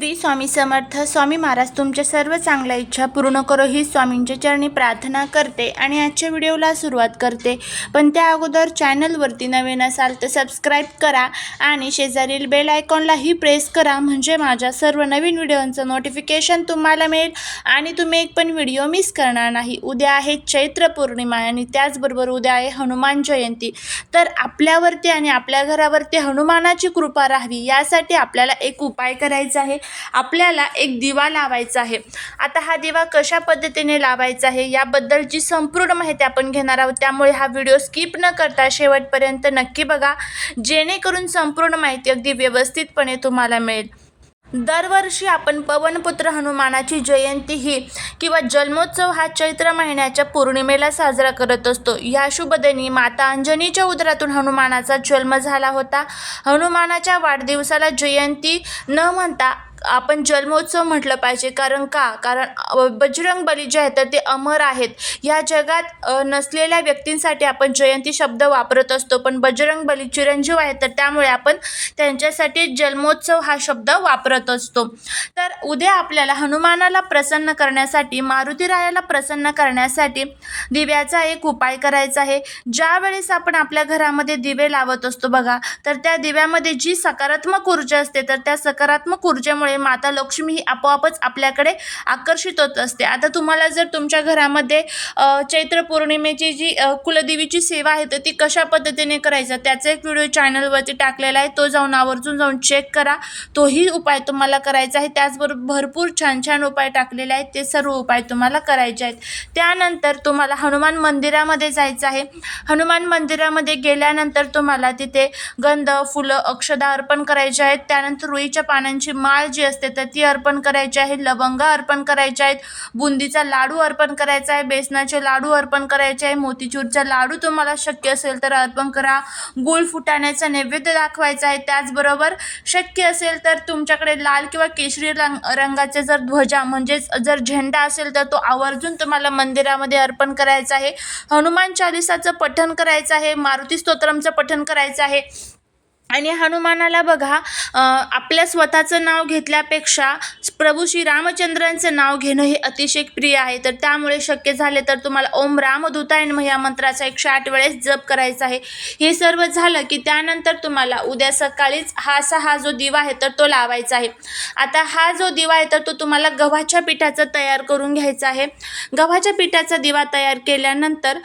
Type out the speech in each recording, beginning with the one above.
श्री स्वामी समर्थ. स्वामी महाराज तुमच्या सर्व चांगल्या इच्छा पूर्ण करो ही स्वामींच्या चरणी प्रार्थना करते आणि आजच्या व्हिडिओला सुरुवात करते. पण त्या अगोदर चॅनलवरती नवीन असाल तर सबस्क्राईब करा आणि शेजारील बेल आयकॉनलाही प्रेस करा म्हणजे माझ्या सर्व नवीन व्हिडिओंचं नोटिफिकेशन तुम्हाला मिळेल आणि तुम्ही एक पण व्हिडिओ मिस करणार नाही. उद्या आहे चैत्र पौर्णिमा आणि त्याचबरोबर उद्या आहे हनुमान जयंती. तर आपल्यावरती आणि आपल्या घरावरती हनुमानाची कृपा राहावी यासाठी आपल्याला एक उपाय करायचा आहे. आपल्याला एक दिवा लावायचा आहे. आता हा दिवा कशा पद्धतीने लावायचा आहे याबद्दलची संपूर्ण माहिती आपण घेणार आहोत त्यामुळे हा व्हिडिओ स्किप न करता शेवटपर्यंत नक्की बघा. जेणेकरून संपूर्ण माहिती अगदी व्यवस्थितपणे तुम्हाला मिळेल. दरवर्षी आपण पवनपुत्र हनुमानाची जयंती ही किंवा जन्मोत्सव हा चैत्र महिन्याच्या पौर्णिमेला साजरा करत असतो. या शुभदिनी माता अंजनीच्या उदरातून हनुमानाचा जन्म झाला होता. हनुमानाच्या वाढदिवसाला जयंती न म्हणता आपण जन्मोत्सव म्हटलं पाहिजे. कारण का? कारण बजरंगबली बजरंग बली जे आहेत तर ते अमर आहेत. या जगात नसलेल्या व्यक्तींसाठी आपण जयंती शब्द वापरत असतो. पण बजरंग बली चिरंजीव आहेत तर त्यामुळे आपण त्यांच्यासाठी जन्मोत्सव हा शब्द वापरत असतो. तर उद्या आपल्याला हनुमानाला प्रसन्न करण्यासाठी मारुतीरायाला प्रसन्न करण्यासाठी दिव्याचा एक उपाय करायचा आहे. ज्या वेळेस आपण आपल्या घरामध्ये दिवे लावत असतो बघा तर त्या दिव्यामध्ये जी सकारात्मक ऊर्जा असते तर त्या सकारात्मक ऊर्जेमुळे माता लक्ष्मी ही आपोआपच आपल्याकडे आकर्षित होत असते. आता तुम्हाला जर तुमच्या घरामध्ये चैत्र पौर्णिमेची जी कुलदेवीची सेवा आहे तर ती कशा पद्धतीने करायचं? त्याचा एक व्हिडिओ चॅनलवरती टाकलेला आहे. तो जाऊन आवर्जून जाऊन चेक करा. तोही उपाय तुम्हाला करायचा आहे. त्याचबरोबर भरपूर छान छान उपाय टाकलेले आहेत. ते सर्व उपाय तुम्हाला करायचे आहेत. त्यानंतर तुम्हाला हनुमान मंदिरामध्ये जायचं आहे. हनुमान मंदिरामध्ये गेल्यानंतर तुम्हाला तिथे गंध फुलं अक्षदा अर्पण करायचे आहेत. त्यानंतर रुईच्या पानांची माळ जी असते तर ती अर्पण करायची आहे लवंग अर्पण करायचे आहेत. बुंदीचा लाडू अर्पण करायचा आहे. बेसनाचे लाडू अर्पण करायचे आहे. मोतीचूरचा लाडू तुम्हाला शक्य असेल तर अर्पण करा. गुळ फुटाण्याचा नैवेद्य दाखवायचा आहे. त्याचबरोबर शक्य असेल तर तुमच्याकडे लाल किंवा केशरी रंग रंगाचे जर ध्वजा म्हणजेच जर झेंडा असेल तर तो आवर्जून तुम्हाला मंदिरामध्ये अर्पण करायचा आहे. हनुमान चालिसाचं पठण करायचं आहे. मारुती स्तोत्रमचं पठण करायचं आहे. आणि हनुमानाला बघा आपल्या स्वतःचं नाव घेतल्यापेक्षा प्रभू श्री रामचंद्रांचं नाव घेणं हे अतिशय प्रिय आहे. तर त्यामुळे शक्य झाले तर तुम्हाला ओम रामदूतायन या मंत्राचा एकशे आठ वेळेस जप करायचा आहे. हे सर्व झालं की त्यानंतर तुम्हाला उद्या सकाळीच हा असा हा जो दिवा आहे तर तो लावायचा आहे. आता हा जो दिवा आहे तर तो तुम्हाला गव्हाच्या पिठाचा तयार करून घ्यायचा आहे. गव्हाच्या पिठाचा दिवा तयार केल्यानंतर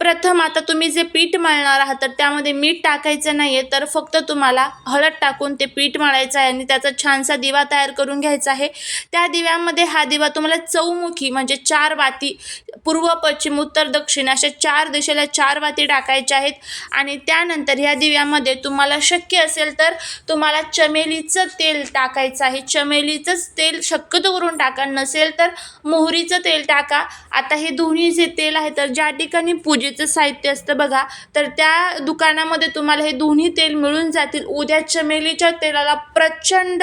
प्रथम आता तुम्ही जे पीठ मळणार आहात तर त्यामध्ये मीठ टाकायचं नाही आहे तर फक्त तुम्हाला हळद टाकून ते पीठ मळायचं आहे आणि त्याचा छानसा दिवा तयार करून घ्यायचा आहे. त्या दिव्यामध्ये हा दिवा तुम्हाला चौमुखी म्हणजे चार वाती पूर्व पश्चिम उत्तर दक्षिण अशा चार दिशेला चार वाती टाकायच्या आहेत आणि त्यानंतर ह्या दिव्यामध्ये तुम्हाला शक्य असेल तर तुम्हाला चमेलीचं तेल टाकायचं आहे. चमेलीचंच तेल शक्यतो करून टाका नसेल तर मोहरीचं तेल टाका. आता हे दोन्ही जे तेल आहे तर ज्या ठिकाणी पूजेचं साहित्य असतं बघा. तर त्या दुकानामध्ये तुम्हाला हे दोन्ही तेल मिळून जातील. उद्या चमेलीच्या तेलाला प्रचंड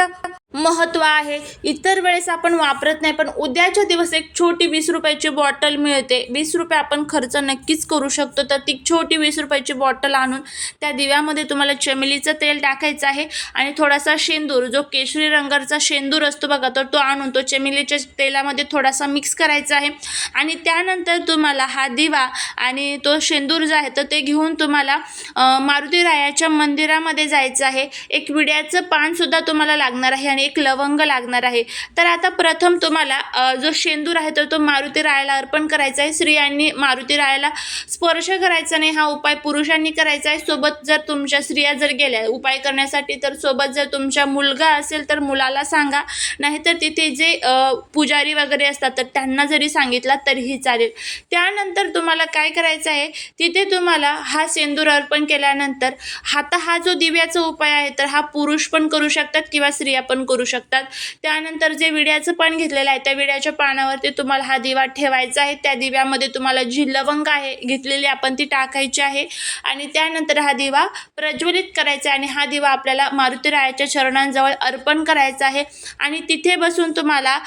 महत्त्व आहे. इतर वेळेस आपण वापरत नाही पण उद्याच्या दिवस एक छोटी वीस रुपयाची बॉटल मिळते. वीस रुपये आपण खर्च नक्कीच करू शकतो. तर ती छोटी वीस रुपयाची बॉटल आणून त्या दिव्यामध्ये तुम्हाला चमेलीचं तेल टाकायचं आहे आणि थोडासा शेंदूर जो केशरी रंगाचा शेंदूर असतो बघा तर तो आणून तो चमेलीच्या तेलामध्ये थोडासा मिक्स करायचा आहे. आणि त्यानंतर तुम्हाला हा दिवा आणि तो शेंदूर जो आहे तर ते घेऊन तुम्हाला मारुती रायाच्या मंदिरामध्ये जायचं आहे. एक विड्याचं पानसुद्धा तुम्हाला लागणार आहे आणि एक लवंग लागणार आहे. तर आता प्रथम तुम्हाला जो शेंदूर आहे तर तो मारुती रायाला अर्पण करायचा आहे. स्त्रियांनी मारुती रायाला स्पर्श करायचा नाही. हा उपाय पुरुषांनी करायचा आहे. सोबत जर तुमच्या स्त्रिया जर गेल्या उपाय करण्यासाठी तर सोबत जर तुमचा मुलगा असेल तर मुलाला सांगा. नाहीतर तिथे जे पुजारी वगैरे असतात तर त्यांना जरी सांगितला तरीही चालेल. त्यानंतर तुम्हाला काय करायचं आहे? तिथे तुम्हाला हा सेंदूर अर्पण केल्यानंतर हाता हा जो दिव्याचा उपाय आहे तर हा पुरुष पण करू शकतात किंवा स्त्रिया पण करू करू शकतात. त्यानंतर जे विड्याचं पान घेतलेलं आहे त्या विड्याच्या पानावरती तुम्हाला हा दिवा ठेवायचा आहे. त्या दिव्यामध्ये तुम्हाला जी लवंग आहे घेतलेली आपण ती टाकायची आहे. आणि त्यानंतर हा दिवा प्रज्वलित करायचा आहे आणि हा दिवा आपल्याला मारुतीरायाच्या चरणांजवळ अर्पण करायचा आहे. आणि तिथे बसून तुम्हाला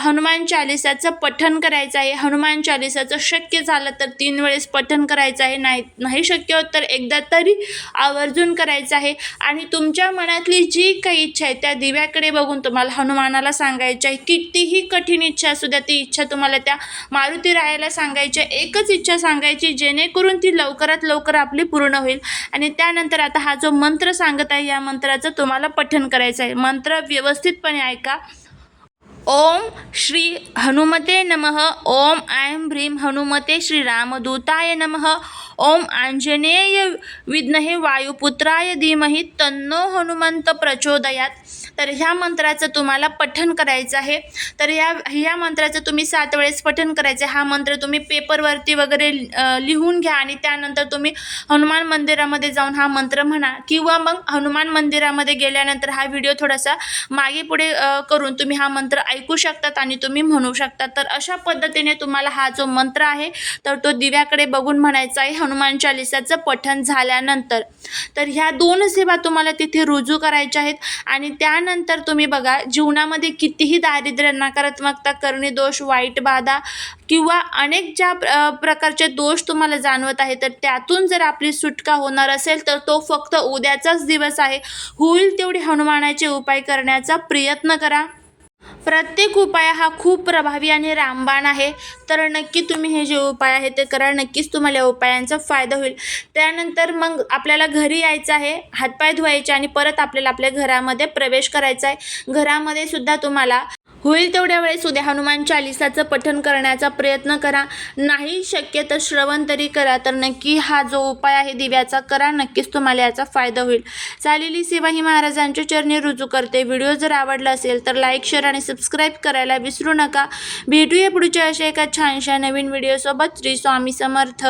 हनुमान चालिसाचं पठण करायचं आहे. हनुमान चालिसाचं शक्य झालं तर तीन वेळेस पठण करायचं आहे. नाही नाही शक्य होत तर एकदा तरी आवर्जून करायचं आहे. आणि तुमच्या मनातली जी काही इच्छा आहे त्या दिव्याकडे दिव्याकडे बघून तुम्हाला हनुमानाला सांगायची आहे कितीही कठीण इच्छा असू द्या ती इच्छा तुम्हाला त्या मारुती रायाला सांगायची आहे. एकच इच्छा सांगायची जेणेकरून ती लवकरात लवकर आपली पूर्ण होईल आणि त्यानंतर आता हा जो मंत्र सांगत आहे या मंत्राचं तुम्हाला पठन करायचं आहे मंत्र व्यवस्थितपणे ऐका ओम श्री हनुमते नमः ओम ऐं भ्रीम हनुमते श्रीरामदूताय नमः ओम आंजनेय विद्महे वायुपुत्राय धीमहि तन्नो हनुमंत प्रचोदयात. तर ह्या मंत्राचं तुम्हाला पठन करायचं आहे. तर ह्या ह्या मंत्राचं तुम्ही सात वेळेस पठन करायचं आहे. हा मंत्र तुम्ही पेपरवरती वगैरे लिहून घ्या आणि त्यानंतर तुम्ही हनुमान मंदिरामध्ये जाऊन हा मंत्र म्हणा किंवा मग हनुमान मंदिरामध्ये गेल्यानंतर हा व्हिडिओ थोडासा मागे पुढे करून तुम्ही हा मंत्र ऐकू शकतात आणि तुम्ही म्हणू शकतात. तर अशा पद्धतीने तुम्हाला हा जो मंत्र आहे तर तो दिव्याकडे बघून म्हणायचा आहे. हनुमान चालिसाचं पठण झाल्यानंतर. तर ह्या दोन सेवा तुम्हाला तिथे रुजू करायच्या आहेत आणि त्यानंतर तुम्ही बघा जीवनामध्ये कितीही दारिद्र्य नकारात्मकता करणे दोष वाईट बाधा किंवा अनेक ज्या प्रकारचे दोष तुम्हाला जाणवत आहे तर त्यातून जर आपली सुटका होणार असेल तर तो फक्त उद्याचाच दिवस आहे. होईल तेवढे हनुमानाचे उपाय करण्याचा प्रयत्न करा. प्रत्येक उपाय हा खूप प्रभावी आणि रामबाण आहे. तर नक्की तुम्ही हे जे उपाय आहे ते करा. नक्कीच तुम्हाला या उपायांचा फायदा होईल. त्यानंतर मग आपल्याला घरी यायचं आहे. हातपाय धुवायचे आणि परत आपल्याला आपल्या घरामध्ये प्रवेश करायचा आहे. घरामध्ये सुद्धा तुम्हाला होईल तेवढ्या वेळेस. उद्या हनुमान चालिसाचं पठण करण्याचा प्रयत्न करा. नाही शक्य तर श्रवण तरी करा. तर नक्की हा जो उपाय आहे दिव्याचा करा. नक्कीच तुम्हाला याचा फायदा होईल. चालेली सेवा ही महाराजांच्या चरणी रुजू करते. व्हिडिओ जर आवडला असेल तर लाईक शेअर आणि सबस्क्राईब करायला विसरू नका. भेटूया पुढच्या अशा एका छानशा नवीन व्हिडिओसोबत. श्री स्वामी समर्थ.